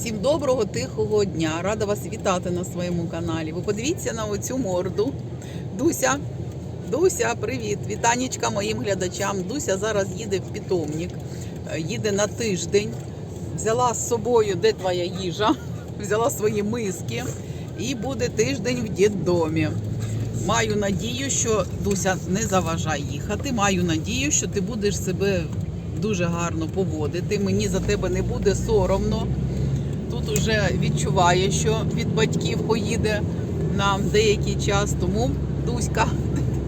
Всім доброго тихого дня. Рада вас вітати на своєму каналі. Ви подивіться на оцю морду. Дуся, Дуся, привіт! Вітанічка моїм глядачам. Дуся зараз їде в питомник, е, їде на тиждень. Взяла з собою, де твоя їжа, взяла свої миски і буде тиждень в дітдомі. Маю надію, що Дуся не заважай їхати. Маю надію, що ти будеш себе дуже гарно поводити. Мені за тебе не буде соромно. Уже відчуває, що від батьків поїде на деякий час. Тому Дуська,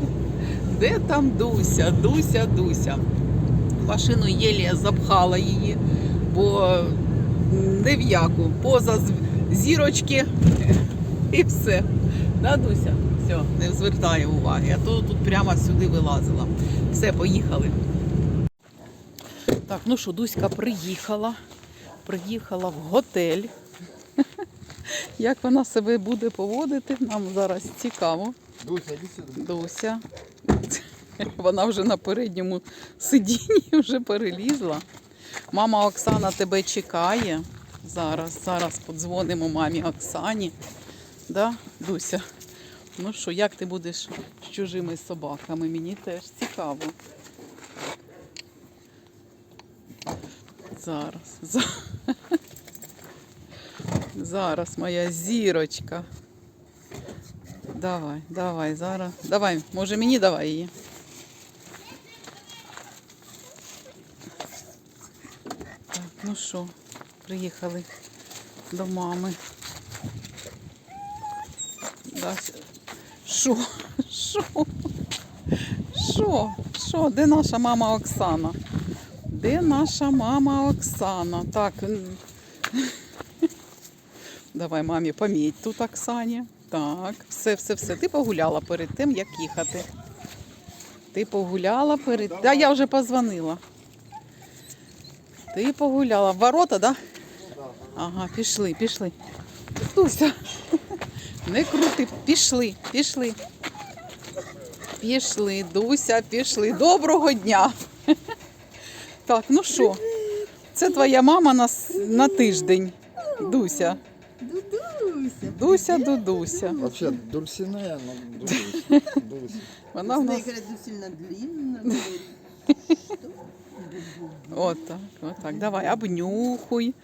де там Дуся? Дуся, Дуся. Машину Єлія запхала її, бо не в яку. Поза зірочки і все. Да, Дуся? Все, не звертає уваги. А то тут прямо сюди вилазила. Все, поїхали. Так, ну що, Дуська приїхала. Приїхала в готель. Як вона себе буде поводити, нам зараз цікаво. Дуся, іди сюди. Дуся. Вона вже на передньому сидінні вже перелізла. Мама Оксана тебе чекає. Зараз, зараз подзвонимо мамі Оксані. Да, Дуся? Ну що, як ти будеш з чужими собаками? Мені теж цікаво. Зараз. за- Зараз моя зірочка. Давай, давай, зараз. Давай, може мені давай її. Так, ну що, приїхали до мами. Що? Що? Що? Що? Де наша мама Оксана? Де наша мама Оксана? Так. Давай мамі поміть тут Оксані. Так, все, все, все. Ти погуляла перед тим, як їхати. Ти погуляла перед. Да, я вже позвонила. Ти погуляла. В Ворота, так? Да? Ага, пішли, пішли. Туся. Не крути, пішли, пішли. Пішли, Дуся, пішли. Доброго дня. Так, ну що? Це твоя мама на, на тиждень. Дуся. Дудуся. Дуся, Дудуся. Вообще Дульсинея, но Дуся. Дуся. Вона в нас сильно длинно. отак, отак. Давай, обнюхуй,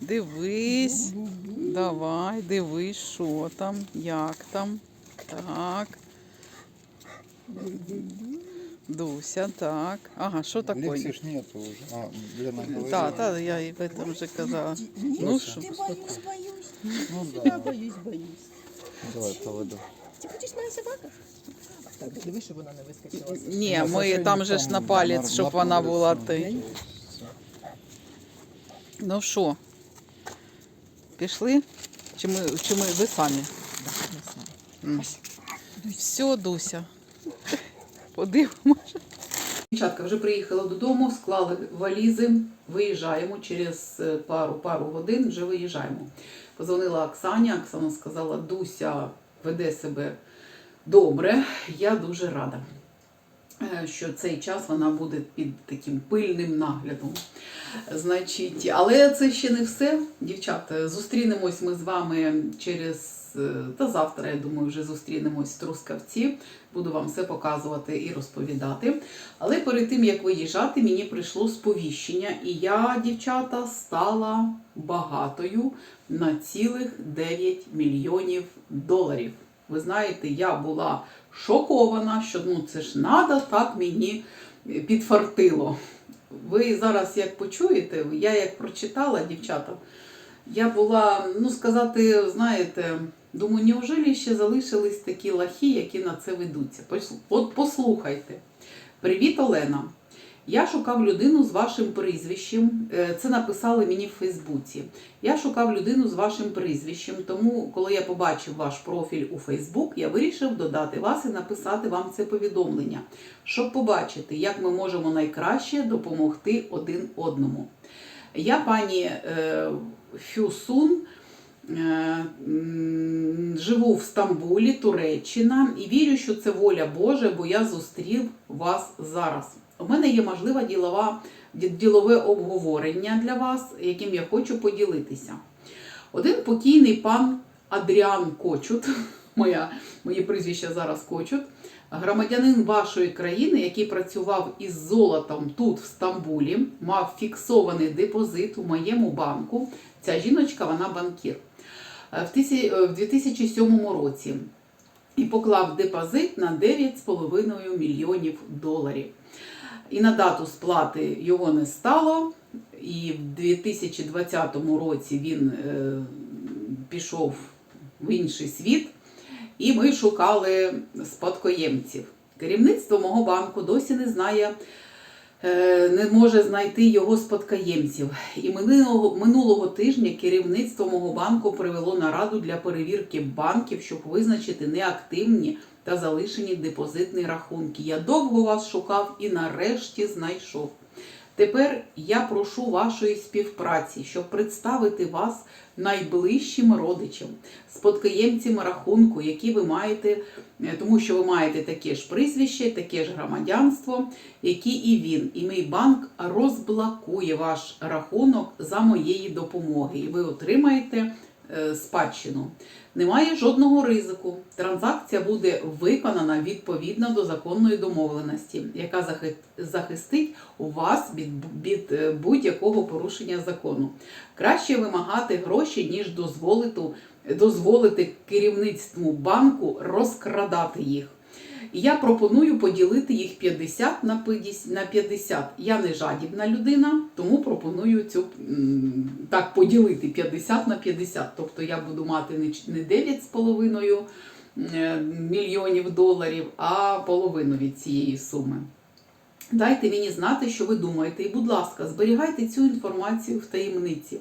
дивись. Давай, дивись, що там, як там. Так. Дуся, так. Ага, що таке? Лекси ж нету уже. А, Лена говорила. Так, так, я і в этом вже казала. Ну що? Ты боюсь, боюсь. Ну Я да. боюсь, боюсь. Давай поведу. Ти хочеш моя собака? Так, диви, щоб вона не вискочила. Ні, ми там же ж на палець, щоб на вона була ну. ти. Ну що? Пішли? Чи ми, чи ми ви самі? М. Все, Дуся. Подивимося. Дівчатка, вже приїхала додому, склали валізи, виїжджаємо через е, пару, пару годин, вже виїжджаємо. Позвонила Оксані, Оксана сказала, Дуся веде себе добре, я дуже рада. е, Що цей час вона буде під таким пильним наглядом. Значить, але це ще не все. Дівчата, зустрінемось ми з вами через та завтра, я думаю, вже зустрінемось в Трускавці. Буду вам все показувати і розповідати. Але перед тим як виїжджати, мені прийшло сповіщення, і я, дівчата, стала багатою на цілих 9 мільйонів доларів. Ви знаєте, я була шокована, що ну це ж надо, так мені підфартило. Ви зараз як почуєте, я як прочитала, дівчата, я була, ну сказати, знаєте, думаю, неужели ще залишились такі лахи, які на це ведуться? От послухайте. Привіт, Олена. Я шукав людину з вашим прізвищем. Е, Це написали мені в Фейсбуці. Я шукав людину з вашим прізвищем, тому коли я побачив ваш профіль у Фейсбук, я вирішив додати вас і написати вам це повідомлення, щоб побачити, як ми можемо найкраще допомогти один одному. Я пані е, Фюсун. Е, Живу в Стамбулі, Туреччина, і вірю, що це воля Божа, бо я зустрів вас зараз. У мене є можлива ділова ділове обговорення для вас, яким я хочу поділитися. Один покійний пан Адріан Кочут, моя, моє прізвище зараз Кочут, громадянин вашої країни, який працював із золотом тут, в Стамбулі, мав фіксований депозит у моєму банку. Ця жіночка, вона банкір. Е, В тисі- е, в 2007 році і поклав депозит на 9,5 мільйонів доларів. І на дату сплати його не стало. І в 2020 році він е, пішов в інший світ, і ми шукали спадкоємців. Керівництво мого банку досі не знає, не може знайти його спадкоємців. І минулого, минулого тижня керівництво мого банку привело нараду для перевірки банків, щоб визначити неактивні та залишені депозитні рахунки. Я довго вас шукав і нарешті знайшов. Тепер я прошу вашої співпраці, щоб представити вас найближчим родичам, спадкоємцям рахунку, які ви маєте, е, тому що ви маєте таке ж прізвище, таке ж громадянство, які і він. І мій банк розблокує ваш рахунок за моєї допомоги, і ви отримаєте спадщину. Немає жодного ризику. Транзакція буде виконана відповідно до законної домовленості, яка захи- захистить вас від, від е, будь-якого порушення закону. Краще вимагати гроші, ніж дозволити, дозволити керівництву банку розкрадати їх. Я пропоную поділити їх 50 на 50 Я не жадібна людина, тому пропоную цю так поділити 50 на 50. Тобто я буду мати не 9,5 е, мільйонів доларів, а половину від цієї суми. Дайте мені знати, що ви думаєте, і, будь ласка, зберігайте цю інформацію в таємниці.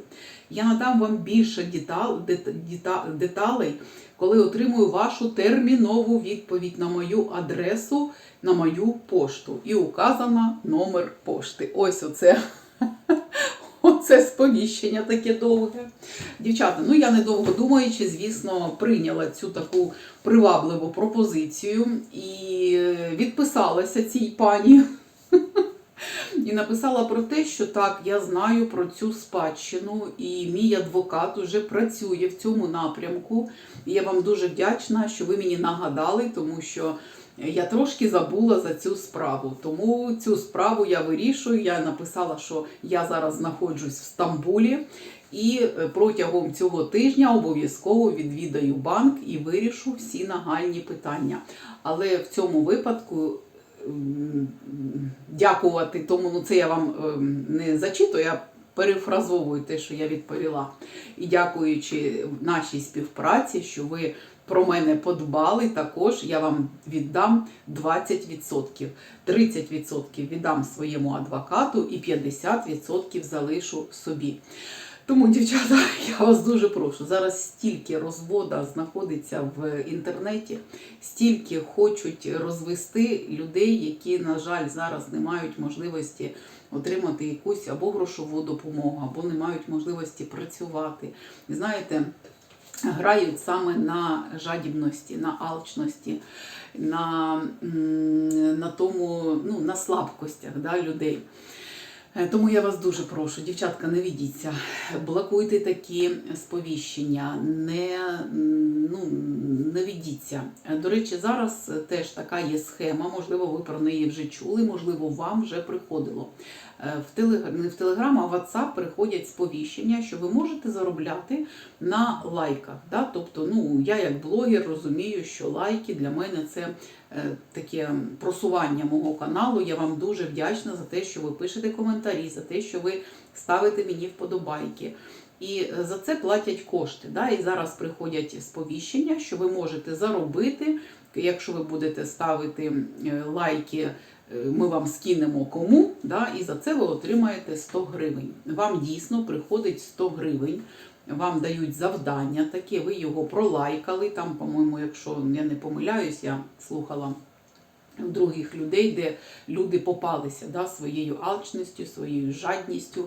Я надам вам більше детал, дет- дета- деталей, коли отримую вашу термінову відповідь на мою адресу, на мою пошту. І указано номер пошти. Ось оце. Оце сповіщення таке довге. Дівчата, ну я недовго думаючи, звісно, прийняла цю таку привабливу пропозицію і е, відписалася цій пані. І написала про те, що так, я знаю про цю спадщину, і мій адвокат уже працює в цьому напрямку. І я вам дуже вдячна, що ви мені нагадали, тому що я трошки забула за цю справу. Тому цю справу я вирішую. Я написала, що я зараз знаходжусь в Стамбулі. І е, протягом цього тижня обов'язково відвідаю банк і вирішу всі нагальні питання. Але в цьому випадку дякувати тому, ну це я вам ем, не зачитую, я перефразовую те, що я відповіла. І дякуючи нашій співпраці, що ви про мене подбали, також я вам віддам 20%. 30% віддам своєму адвокату і 50% залишу собі. Тому, дівчата, я вас дуже прошу. Зараз стільки розвода знаходиться в інтернеті, стільки хочуть розвести людей, які, на жаль, зараз не мають можливості отримати якусь або грошову допомогу, або не мають можливості працювати. Знаєте, грають саме на жадібності, на алчності, на, на тому, ну, на слабкостях да, людей. Е, Тому я вас дуже прошу, дівчатка, не ведіться, блокуйте такі сповіщення, не, ну, не ведіться. До речі, зараз теж така є схема, можливо, ви про неї вже чули, можливо, вам вже приходило. Е, В телег... Не в Телеграм, а в WhatsApp приходять сповіщення, що ви можете заробляти на лайках. Да? Тобто, ну, я як блогер розумію, що лайки для мене це е, таке просування мого каналу. Я вам дуже вдячна за те, що ви пишете коментарі, за те, що ви ставите мені вподобайки. І за це платять кошти. Да? І зараз приходять сповіщення, що ви можете заробити, якщо ви будете ставити е, лайки. е, Ми вам скинемо кому, да, і за це ви отримаєте 100 гривень. Вам дійсно приходить 100 гривень, вам дають завдання таке, ви його пролайкали. Там, по-моєму, якщо я не помиляюсь, я слухала у других людей, де люди попалися да, своєю алчністю, своєю жадністю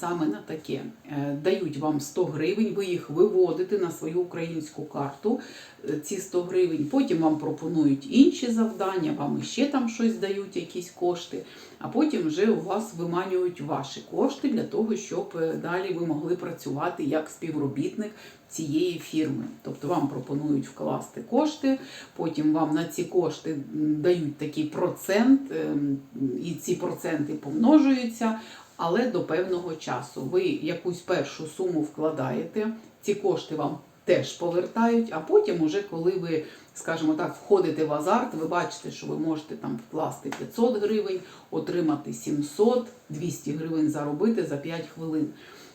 саме на таке. Е, Дають вам 100 гривень, ви їх виводите на свою українську карту, е, ці 100 гривень. Потім вам пропонують інші завдання, вам іще там щось дають, якісь кошти. А потім вже у вас виманюють ваші кошти для того, щоб е, далі ви могли працювати як співробітник цієї фірми. Тобто вам пропонують вкласти кошти, потім вам на ці кошти дають такий процент, ем, і ці проценти помножуються, але до певного часу. Ви якусь першу суму вкладаєте, ці кошти вам теж повертають, а потім, уже коли ви, скажімо так, входите в азарт, ви бачите, що ви можете там вкласти 500 гривень, отримати 700, 200 гривень заробити за 5 хвилин.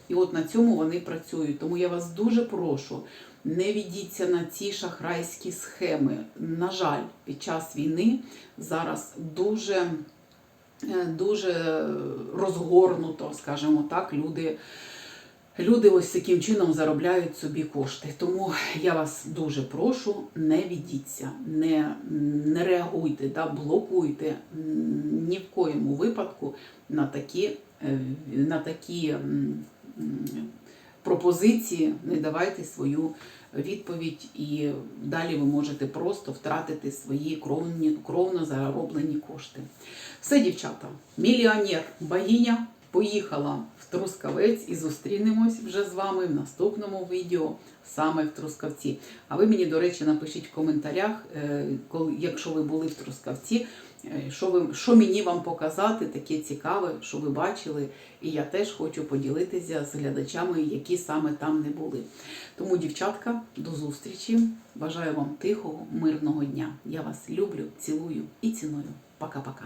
І от на цьому вони працюють. Тому я вас дуже прошу, не відійдіться на ці шахрайські схеми. На жаль, під час війни зараз дуже, дуже розгорнуто, скажімо так, люди. Люди ось таким чином заробляють собі кошти. Тому я вас дуже прошу, не відійдіться, не, не реагуйте, да, блокуйте ні в коєму випадку на такі, е, на такі пропозиції, не давайте свою відповідь, і далі ви можете просто втратити свої кровні, кровно зароблені кошти. Все, дівчата, мільйонер, богиня поїхала в Трускавець і зустрінемось вже з вами в наступному відео саме в Трускавці. А ви мені, до речі, напишіть в коментарях, е, якщо ви були в Трускавці, е, що, ви, що мені вам показати, таке цікаве, що ви бачили. І я теж хочу поділитися з глядачами, які саме там не були. Тому, дівчатка, до зустрічі. Бажаю вам тихого, мирного дня. Я вас люблю, цілую і ціную. Пока-пока.